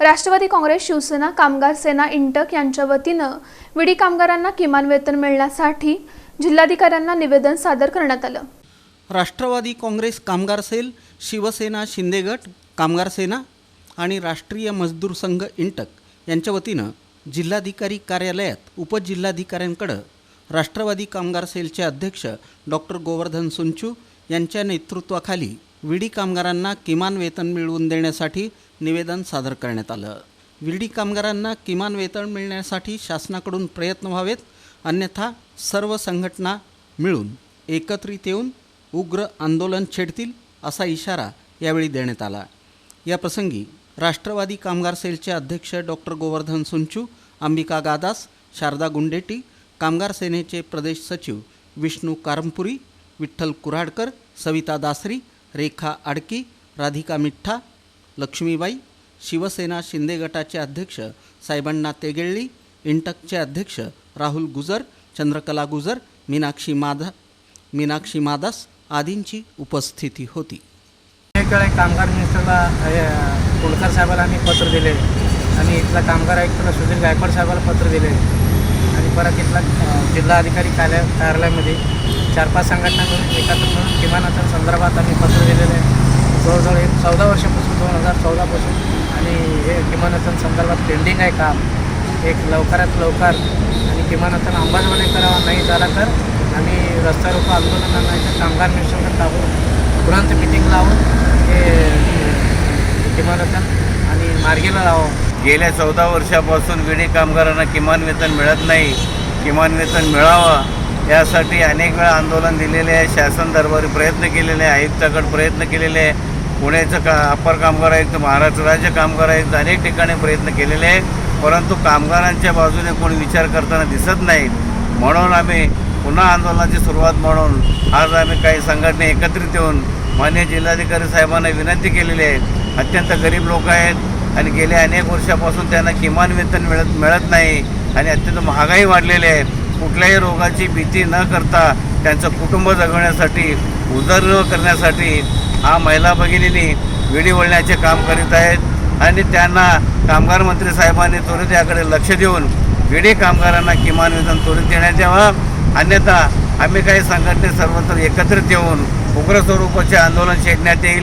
राष्ट्रवादी काँग्रेस शिवसेना कामगार सेना इंटक यांच्या वतीनं विडी कामगारांना किमान वेतन मिळण्यासाठी जिल्हाधिकाऱ्यांना निवेदन सादर करण्यात आलं. राष्ट्रवादी काँग्रेस कामगार सेल शिवसेना शिंदेगट कामगार सेना आणि राष्ट्रीय मजदूर संघ इंटक यांच्या वतीनं जिल्हाधिकारी कार्यालयात उपजिल्हाधिकाऱ्यांकडं राष्ट्रवादी कामगार सेलचे अध्यक्ष डॉक्टर गोवर्धन सुंचू यांच्या नेतृत्वाखाली विडी कामगारांना किमान वेतन मिळवून देण्यासाठी निवेदन सादर करण्यात आलं. विडी कामगारांना किमान वेतन मिळण्यासाठी शासनाकडून प्रयत्न व्हावेत अन्यथा सर्व संघटना मिळून एकत्रित येऊन उग्र आंदोलन छेडतील असा इशारा यावेळी देण्यात आला. या प्रसंगी राष्ट्रवादी कामगार सेलचे अध्यक्ष डॉक्टर गोवर्धन सुंचू अंबिका गादास शारदा गुंडेटी कामगार सेनेचे प्रदेश सचिव विष्णू कारमपुरी विठ्ठल कुऱ्हाडकर सविता दासरी रेखा आडकी राधिका मिठ्ठा लक्ष्मीबाई शिवसेना शिंदे गटाचे अध्यक्ष साहेबांना तेगेळ्ळी इंटकचे अध्यक्ष राहुल गुजर चंद्रकला गुजर मीनाक्षी माधा मीनाक्षी मादास आदींची उपस्थिती होती. कामगार मिनिस्टरला हे, कुलकर साहेबाला आम्ही पत्र दिले आणि इथला कामगार आयुक्तला सुधीर गायकवाड साहेबाला पत्र दिले आणि परत इथला जिल्हाधिकारी कार्यालय कार्यालयामध्ये चार पाच संघटना एकत्र मिळून किमान संदर्भात आम्ही पत्र दिलेले आहे. जवळजवळ एक चौदा वर्षापासून दोन हजार चौदापासून. आणि हे किमानतन संदर्भात पेंडिंग आहे काम. एक लवकरात लवकर आणि किमानतन अंमलबजावणी करावा नाही झाला तर आम्ही रस्ता रोको आंदोलन आणायचं कामगार मिनिस्टरकडे लावून तुरंत मिटिंग लावून हे किमानतन आणि मार्गीला लावावं गेल्या चौदा वर्षापासून विडी कामगारांना किमान वेतन मिळत नाही. किमान वेतन मिळावं. यासाठी अनेक वेळा आंदोलन दिलेले आहे. शासन दरबारी प्रयत्न केलेले आहे. आयुक्ताकडे प्रयत्न केलेले आहे. पुण्याचं का अप्पर कामगार आयुक्त महाराष्ट्र राज्य कामगार आयुक्त अनेक ठिकाणी प्रयत्न केलेले आहे परंतु कामगारांच्या बाजूने कोणी विचार करताना दिसत नाही. म्हणून आम्ही पुन्हा आंदोलनाची सुरुवात म्हणून आज आम्ही काही संघटना एकत्रित येऊन मान्य जिल्हाधिकारी साहेबांना विनंती केलेली आहे. अत्यंत गरीब लोक आहेत आणि गेल्या अनेक वर्षापासून त्यांना किमान वेतन मिळत मिळत नाही आणि अत्यंत महागाई वाढलेली आहे. कुठल्याही रोगाची भीती न करता त्यांचं कुटुंब जगवण्यासाठी उदरनिर्वाह करण्यासाठी हा महिला भगिनींनी विडी वळण्याचे काम करीत आहेत आणि त्यांना कामगार मंत्री साहेबांनी त्वरित याकडे लक्ष देऊन विडी कामगारांना किमान वेतन त्वरित देण्यात यावं. अन्यथा आम्ही काही संघटने सर्वत्र एकत्रित येऊन उग्र स्वरूपाचे आंदोलन छेडण्यात येईल.